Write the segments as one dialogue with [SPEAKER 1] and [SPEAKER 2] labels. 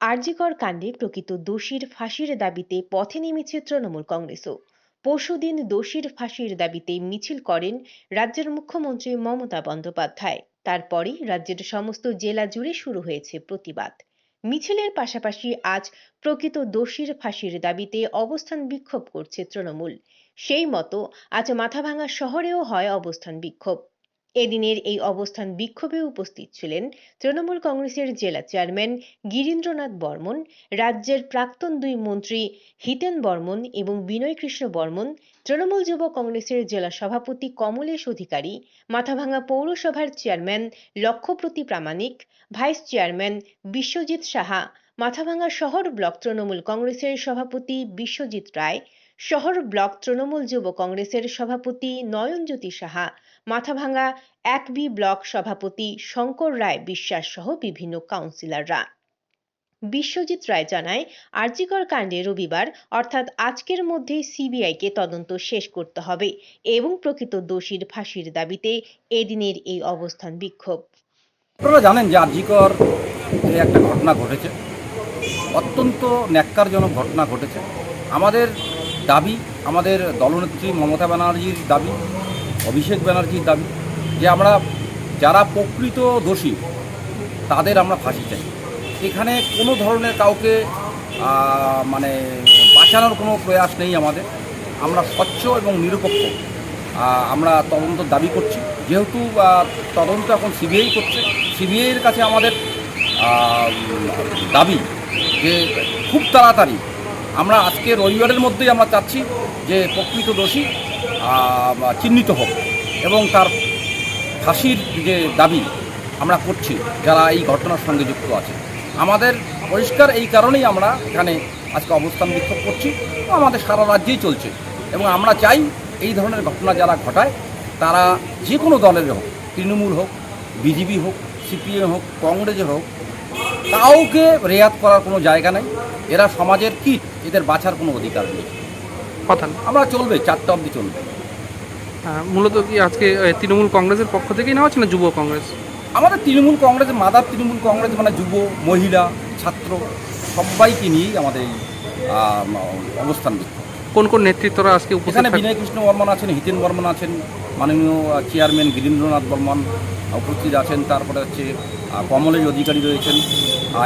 [SPEAKER 1] আরজিকর কাণ্ডে প্রকৃত দোষীর ফাঁসির দাবিতে পথে নেমেছে তৃণমূল কংগ্রেসও। পরশুদিন দোষীর ফাঁসির দাবিতে মিছিল করেন রাজ্যের মুখ্যমন্ত্রী মমতা বন্দ্যোপাধ্যায়। তারপরই রাজ্যের সমস্ত জেলা জুড়ে শুরু হয়েছে প্রতিবাদ। মিছিলের পাশাপাশি আজ প্রকৃত দোষীর ফাঁসির দাবিতে অবস্থান বিক্ষোভ করছে তৃণমূল। সেই মতো আজ মাথাভাঙা শহরেও হয় অবস্থান বিক্ষোভ। এদিনের এই অবস্থান বিক্ষোভে উপস্থিত ছিলেন তৃণমূল কংগ্রেসের জেলা চেয়ারম্যান গিরীন্দ্রনাথ বর্মন, রাজ্যের প্রাক্তন দুই মন্ত্রী হিতেন বর্মন এবং বিনয় কৃষ্ণ বর্মন, তৃণমূল যুব কংগ্রেসের জেলা সভাপতি কমলেশ অধিকারী মাথাভাঙ্গা পৌরসভার chairman Lakshyapati Pramanik, vice chairman Biswajit Saha Mathabhanga শহর ব্লক তৃণমূল কংগ্রেসের সভাপতি বিশ্বজিৎ রায়, শহর ব্লক তৃণমূল যুব কংগ্রেসের সভাপতি নয়নজ্যোতি সাহা মাথাভাঙা এক বি ব্লক সভাপতি শঙ্কর রায় বিশ্বাস সহ বিভিন্ন কাউন্সিলররা। বিশ্বজিৎ রায় জানায়, আরজিকর কাণ্ডে রবিবার, অর্থাৎ আজকের মধ্যেই সিবিআইকে তদন্ত শেষ করতে হবে এবং প্রকৃত দোষীর ফাঁসির দাবিতে এদিনের এই অবস্থান বিক্ষোভ।
[SPEAKER 2] আপনারা জানেন যে আরজিকর একটা ঘটনা ঘটেছে, অত্যন্ত ন্যাক্কারজনক ঘটনা ঘটেছে। আমাদের দাবি, আমাদের দলনেত্রী মমতা ব্যানার্জির দাবি অভিষেক ব্যানার্জির দাবি যে আমরা যারা প্রকৃত দোষী, তাদের আমরা ফাঁসি চাই। এখানে কোনো ধরনের কাউকে মানে বাঁচানোর কোনো প্রয়াস নেই আমাদের। আমরা স্বচ্ছ এবং নিরপেক্ষ আমরা তদন্ত দাবি করছি। যেহেতু তদন্ত এখন সিবিআই করছে, সিবিআইয়ের কাছে আমাদের দাবি যে খুব তাড়াতাড়ি আমরা আজকে রবিবারের মধ্যেই আমরা চাচ্ছি যে প্রকৃত দোষী চিহ্নিত হোক। এবং তার ফাঁসির যে দাবি আমরা করছি, যারা এই ঘটনার সঙ্গে যুক্ত আছে, আমাদের পরিষ্কার এই কারণেই আমরা এখানে আজকে অবস্থান বিক্ষোভ করছি। আমাদের সারা রাজ্যেই চলছে। এবং আমরা চাই এই ধরনের ঘটনা যারা ঘটায়, তারা যে কোনো দলের হোক, তৃণমূল হোক, বিজেপি হোক, সিপিএম হোক, কংগ্রেসের হোক, কাউকে রেয়াত করার কোনো জায়গা নেই। এরা সমাজের কীট, এদের বাঁচার কোনো অধিকার নেই।
[SPEAKER 3] কথা না।
[SPEAKER 2] আমরা চলবে চারটা অবধি চলবে।
[SPEAKER 3] মূলত কি আজকে তৃণমূল কংগ্রেসের পক্ষ থেকেই নেওয়া হচ্ছে না যুব কংগ্রেস?
[SPEAKER 2] আমাদের Trinamool Congress mother Trinamool Congress মানে যুব মহিলা ছাত্র সবাইকে নিয়েই আমাদের এই অবস্থান
[SPEAKER 3] কোন কোন নেতৃত্বরা আজকে উপস্থিত
[SPEAKER 2] এখানে বিনয় কৃষ্ণ বর্মন আছেন হিতেন বর্মন আছেন মাননীয় চেয়ারম্যান গিরীন্দ্রনাথ বর্মন উপস্থিত আছেন তারপরে হচ্ছে আহ, কমলেশ অধিকারী রয়েছেন।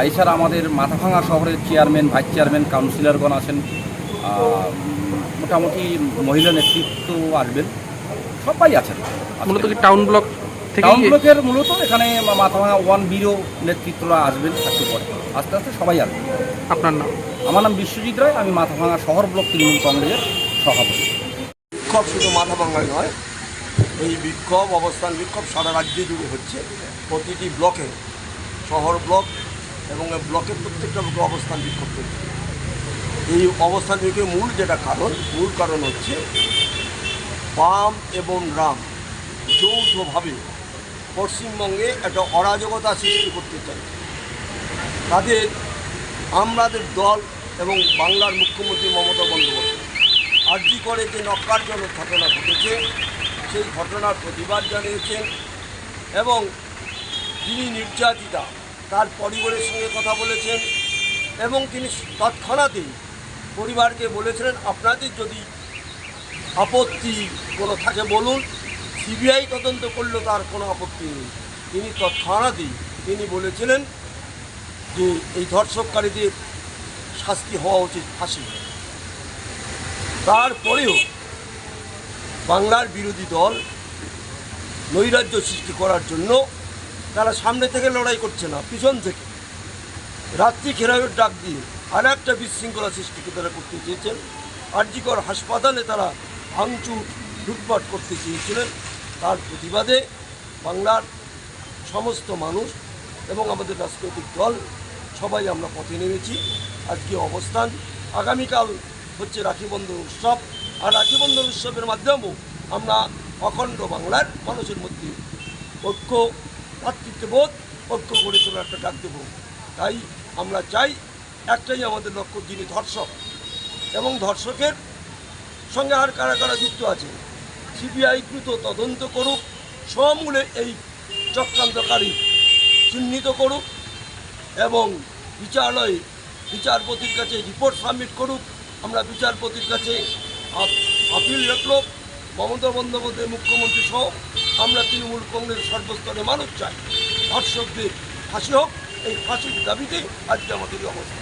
[SPEAKER 2] এছাড়া আমাদের মাথাভাঙা শহরের চেয়ারম্যান ভাইস চেয়ারম্যান কাউন্সিলরগণ আছেন। মোটামুটি মহিলা নেতৃত্ব আসবেন। সবাই আছেন।
[SPEAKER 3] মূলত কি টাউন ব্লক থেকে
[SPEAKER 2] টাউন ব্লকের মূলত এখানে মাথাভাঙা ওয়ান বিরো নেতৃত্বরা আসবেন একটু পরে। আস্তে আস্তে সবাই আসবেন।
[SPEAKER 3] আপনার নাম?
[SPEAKER 2] আমার নাম বিশ্বজিৎ রায় আমি মাথাভাঙা শহর ব্লক তৃণমূল কংগ্রেসের সভাপতি।
[SPEAKER 4] বিক্ষোভ শুধু মাথা ভাঙায় নয় এই বিক্ষোভ অবস্থান বিক্ষোভ সারা রাজ্যে জুড়ে হচ্ছে। প্রতিটি ব্লকে শহর ব্লক এবং ব্লকের প্রত্যেকটা ব্লকে অবস্থান বিক্ষোভ চলছে। এই অবস্থান থেকে মূল যেটা কারণ, মূল কারণ হচ্ছে বাম এবং রাম যৌথভাবে পশ্চিমবঙ্গে একটা অরাজকতা সৃষ্টি করতে চাই তাদের আমাদের দল এবং বাংলার মুখ্যমন্ত্রী মমতা বন্দ্যোপাধ্যায়। আর্জি করে যে নক্কারজনক ঘটনা ঘটেছে, সেই ঘটনার প্রতিবাদ জানিয়েছেন এবং যিনি নির্যাতিতা, তার পরিবারের সঙ্গে কথা বলেছেন এবং তিনি তৎক্ষণাতেই পরিবারকে বলেছিলেন, আপনাদের যদি আপত্তি কোনো থাকে, বলুন। সিবিআই তদন্ত করলেও তার কোনো আপত্তি নেই। তিনি তৎক্ষণাতেই তিনি বলেছিলেন যে, এই ধর্ষককারীদের শাস্তি হওয়া উচিত, ফাঁসি। তারপরেও বাংলার বিরোধী দল নৈরাজ্য সৃষ্টি করার জন্য তারা সামনে থেকে লড়াই করছে না, পিছন থেকে। রাত্রি ঘেরাওয়ের ডাক দিয়ে আর একটা বিশৃঙ্খলা সৃষ্টিকে তারা করতে চেয়েছেন। আরজিকর হাসপাতালে তারা ভাঙচুর, লুটপাট করতে চেয়েছিলেন। তার প্রতিবাদে বাংলার সমস্ত মানুষ এবং আমাদের রাজনৈতিক দল, সবাই আমরা পথে নেমেছি। আজকে অবস্থান, আগামীকাল হচ্ছে রাখি বন্ধন উৎসব। আর রাখি বন্ধন উৎসবের মাধ্যমেও আমরা অখণ্ড বাংলার মানুষের মধ্যে ঐক্য, ভাতৃত্ববোধ, ঐক্য গড়ে তোলার একটা ডাক দেব। তাই আমরা চাই একটাই আমাদের লক্ষ্য, যিনি ধর্ষক। এবং ধর্ষকের সঙ্গে আর কারা কারা যুক্ত আছে? সিবিআই দ্রুত তদন্ত করুক, সমূলে এই চক্রান্তকারী চিহ্নিত করুক এবং বিচারালয়ে, বিচারপতির কাছে রিপোর্ট সাবমিট করুক। আমরা বিচারপতির কাছে আপিল রাখল। মমতা বন্দ্যোপাধ্যায় মুখ্যমন্ত্রী সহ আমরা তৃণমূল কংগ্রেস সর্বস্তরে মানুষ চাই। ধর্ষকদের ফাঁসি হোক, এই ফাঁসির দাবিতে আজকে আমাদের এই অবস্থা।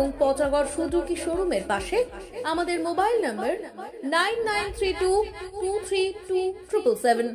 [SPEAKER 5] এবং পচাগড় সুজুকি শোরুমের পাশে। আমাদের mobile number nine nine three two two three two triple seven.